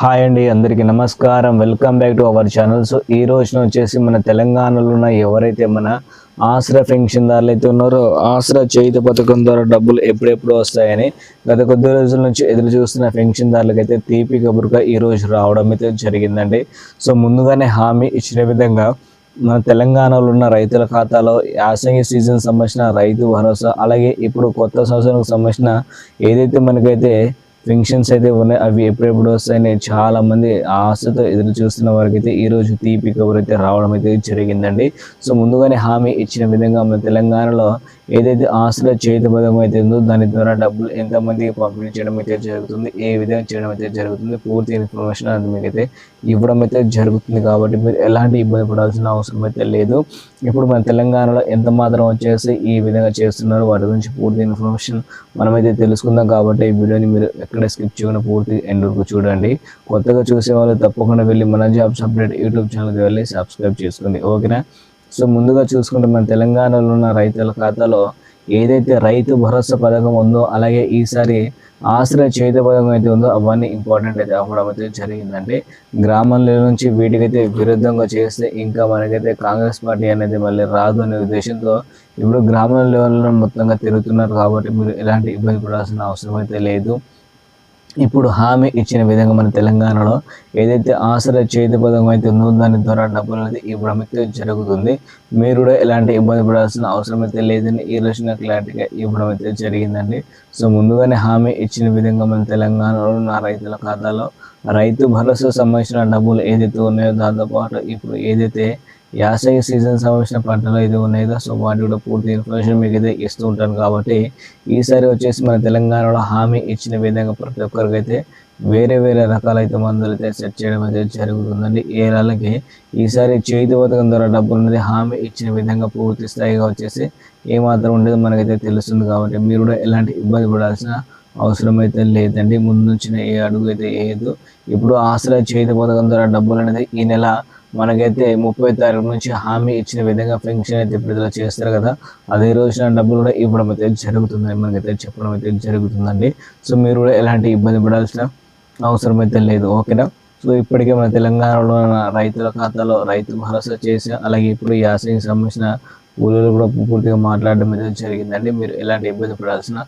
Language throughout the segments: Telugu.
హాయ్ అండి అందరికీ నమస్కారం. Welcome back to our channel so ఈ రోజున వచ్చేసి మన తెలంగాణలో ఉన్న ఎవరైతే మన ఆసరా పెన్షన్దారులు అయితే ఉన్నారో ఆసరా చేయుత పథకం ద్వారా డబ్బులు ఎప్పుడెప్పుడు వస్తాయని గత కొద్ది రోజుల నుంచి ఎదురు చూస్తున్న పెన్షన్దారులకు అయితే తీపి కబురుగా ఈ రోజు రావడం అయితే జరిగిందండి. సో ముందుగానే హామీ ఇచ్చిన విధంగా మన తెలంగాణలో ఉన్న రైతుల ఖాతాలో యాసంగి సీజన్ సంబంధించిన రైతు భరోసా అలాగే ఇప్పుడు కొత్త సంవత్సరం సంబంధించిన ఏదైతే మనకైతే పెన్షన్స్ అయితే ఉన్నాయి. అవి ఎప్పుడెప్పుడు వస్తాయని చాలా మంది ఆశతో ఎదురు చూస్తున్న వారికి అయితే ఈ రోజు తీపి కబుర్ అయితే రావడం అయితే జరిగిందండి. సో ముందుగానే హామీ ఇచ్చిన విధంగా మన తెలంగాణలో ఏదైతే ఆస్తుల చేతి పదం అయితే ఉందో దాని ద్వారా డబ్బులు ఎంతమందికి పంపిణీ చేయడం అయితే జరుగుతుంది. ఏ విధంగా చేయడం అయితే జరుగుతుంది పూర్తి ఇన్ఫర్మేషన్ అది మీకైతే ఇవ్వడం అయితే జరుగుతుంది. కాబట్టి మీరు ఎలాంటి ఇబ్బంది పడాల్సిన అవసరం అయితే లేదు. ఇప్పుడు మన తెలంగాణలో ఎంత మాత్రం వచ్చేసి ఈ విధంగా చేస్తున్నారు వాటి గురించి పూర్తి ఇన్ఫర్మేషన్ మనమైతే తెలుసుకుందాం. కాబట్టి ఈ వీడియోని మీరు ఎక్కడ స్కిప్ చేయకుండా పూర్తి ఎండ్ వరకు చూడండి. కొత్తగా చూసే వాళ్ళు తప్పకుండా వెళ్ళి మన జాబ్స్ అప్డేట్ యూట్యూబ్ ఛానల్కి వెళ్ళి సబ్స్క్రైబ్ చేసుకోండి. ఓకేనా? సో ముందుగా చూసుకుంటే మన తెలంగాణలో ఉన్న రైతుల ఖాతాలో ఏదైతే రైతు భరోసా పథకం ఉందో అలాగే ఈసారి ఆశ్రయ చేత పథకం అయితే ఉందో అవన్నీ ఇంపార్టెంట్ అయితే అవ్వడం అయితే జరిగిందంటే గ్రామంలో నుంచి వీటికైతే విరుద్ధంగా చేస్తే ఇంకా మనకైతే కాంగ్రెస్ పార్టీ అనేది మళ్ళీ రాదు అనే ఉద్దేశంతో ఇప్పుడు గ్రామాల లెవెల్లో మొత్తంగా తిరుగుతున్నారు కాబట్టి మీరు ఎలాంటి ఇబ్బంది పడాల్సిన అవసరం అయితే లేదు. ఇప్పుడు హామీ ఇచ్చిన విధంగా మన తెలంగాణలో ఏదైతే ఆసరా చేతి పదం అయితే ఉందో దాని ద్వారా డబ్బులు అనేది ఇవ్వడం అయితే జరుగుతుంది. మీరు కూడా ఎలాంటి ఇబ్బంది పడాల్సిన అవసరం అయితే లేదని ఈ రోజున క్లారిటీగా ఇవ్వడం అయితే జరిగిందండి. సో ముందుగానే హామీ ఇచ్చిన విధంగా మన తెలంగాణలో నా రైతుల ఖాతాలో రైతు భరోసా సంబంధించిన డబ్బులు ఏదైతే ఉన్నాయో దాంతోపాటు ఇప్పుడు ఏదైతే యాసంగి సీజన్ సంబంధించిన పంటలు అయితే ఉన్నాయో సో వాటి కూడా పూర్తి ఇన్ఫర్మేషన్ మీకు అయితే ఇస్తూ ఉంటాను కాబట్టి ఈసారి వచ్చేసి మన తెలంగాణలో హామీ ఇచ్చిన విధంగా ప్రతి ఒక్కరికి అయితే వేరే వేరే రకాలైతే మందులు అయితే సెట్ చేయడం అయితే జరుగుతుందండి. ఏ నెలకి ఈసారి చేతి పథకం ద్వారా డబ్బులు అనేది హామీ ఇచ్చిన విధంగా పూర్తి స్థాయిగా వచ్చేసి ఏమాత్రం ఉండేది మనకైతే తెలుస్తుంది కాబట్టి మీరు కూడా ఎలాంటి ఇబ్బంది పడాల్సిన అవసరం అయితే లేదండి. ముందు నుంచిన ఏ అడుగు అయితే వేయదు ఇప్పుడు ఆశ్రయ చేతి పథకం ద్వారా డబ్బులు అనేది ఈ నెల మనకైతే ముప్పై తారీఖు నుంచి హామీ ఇచ్చిన విధంగా పెన్షన్ అయితే విడుదల చేస్తారు కదా. అదే రోజున డబ్బులు కూడా ఇవ్వడం అయితే జరుగుతుందని మనకైతే చెప్పడం అయితే జరుగుతుందండి. సో మీరు కూడా ఎలాంటి ఇబ్బంది పడాల్సిన అవసరం అయితే లేదు. ఓకేనా? సో ఇప్పటికే మన తెలంగాణలో రైతుల ఖాతాలో రైతు భరోసా చేసి అలాగే ఇప్పుడు యాసంగి సంబంధించిన కూలీలు కూడా పూర్తిగా మాట్లాడడం అయితే జరిగిందండి. మీరు ఎలాంటి ఇబ్బంది పడాల్సిన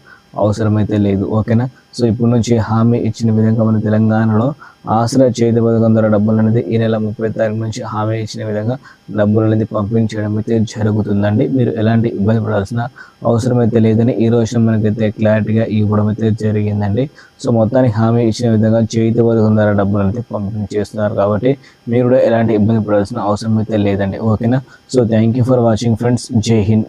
అవసరమైతే లేదు ఓకేనా? సో ఇప్పటి నుంచి హామీ ఇచ్చిన విధంగా మన తెలంగాణలో ఆసరా చేతి పథకం ద్వారా డబ్బులు అనేది ఈ నెల ముప్పై తారీఖు నుంచి హామీ ఇచ్చిన విధంగా డబ్బులు అనేది పంపిణీ చేయడం అయితే జరుగుతుందండి. మీరు ఎలాంటి ఇబ్బంది పడాల్సిన అవసరం అయితే లేదని ఈ రోజున మనకైతే క్లారిటీగా ఇవ్వడం అయితే జరిగిందండి. సో మొత్తానికి హామీ ఇచ్చిన విధంగా చేతి పథకం ద్వారా డబ్బులు అనేది పంపిణీ చేస్తున్నారు కాబట్టి మీరు కూడా ఎలాంటి ఇబ్బంది పడాల్సిన అవసరం అయితే లేదండి ఓకేనా? So thank you for watching friends. Jai Hind.